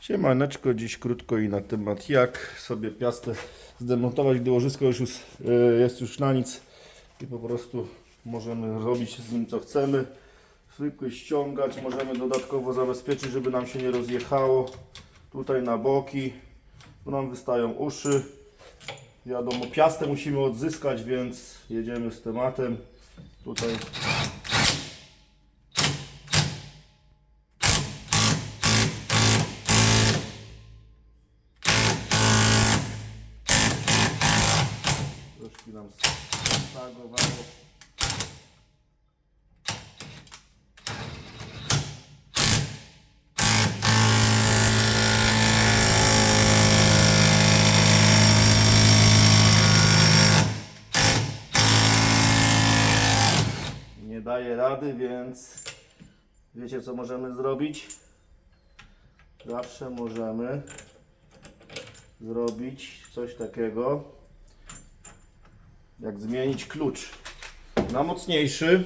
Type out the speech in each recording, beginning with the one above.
Siemaneczko, dziś krótko i na temat jak sobie piastę zdemontować, gdy łożysko już jest, e, jest już na nic i po prostu możemy robić z nim co chcemy. Zwykły ściągać, możemy dodatkowo zabezpieczyć, żeby nam się nie rozjechało. Tutaj na boki, tu nam wystają uszy. Wiadomo, piastę musimy odzyskać, więc jedziemy z tematem. Tutaj nam stagowało. Nie daje rady, więc wiecie co możemy zrobić? Zawsze możemy zrobić coś takiego, jak zmienić klucz na mocniejszy.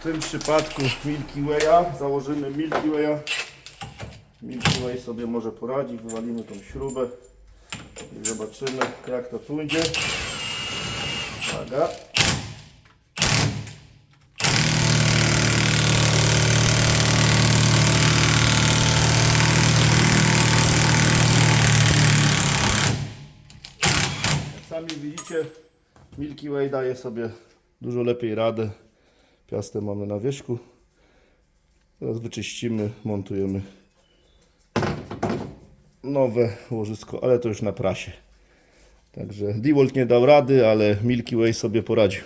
W tym przypadku Milky Way'a założymy Milky Way'a. Milky Way sobie może poradzi, wywalimy tą śrubę i zobaczymy jak to pójdzie. Uwaga. Sami widzicie, Milky Way daje sobie dużo lepiej radę. Piastę mamy na wierzchu. Teraz wyczyścimy, montujemy nowe łożysko, ale to już na prasie. Także DeWalt nie dał rady, ale Milky Way sobie poradził.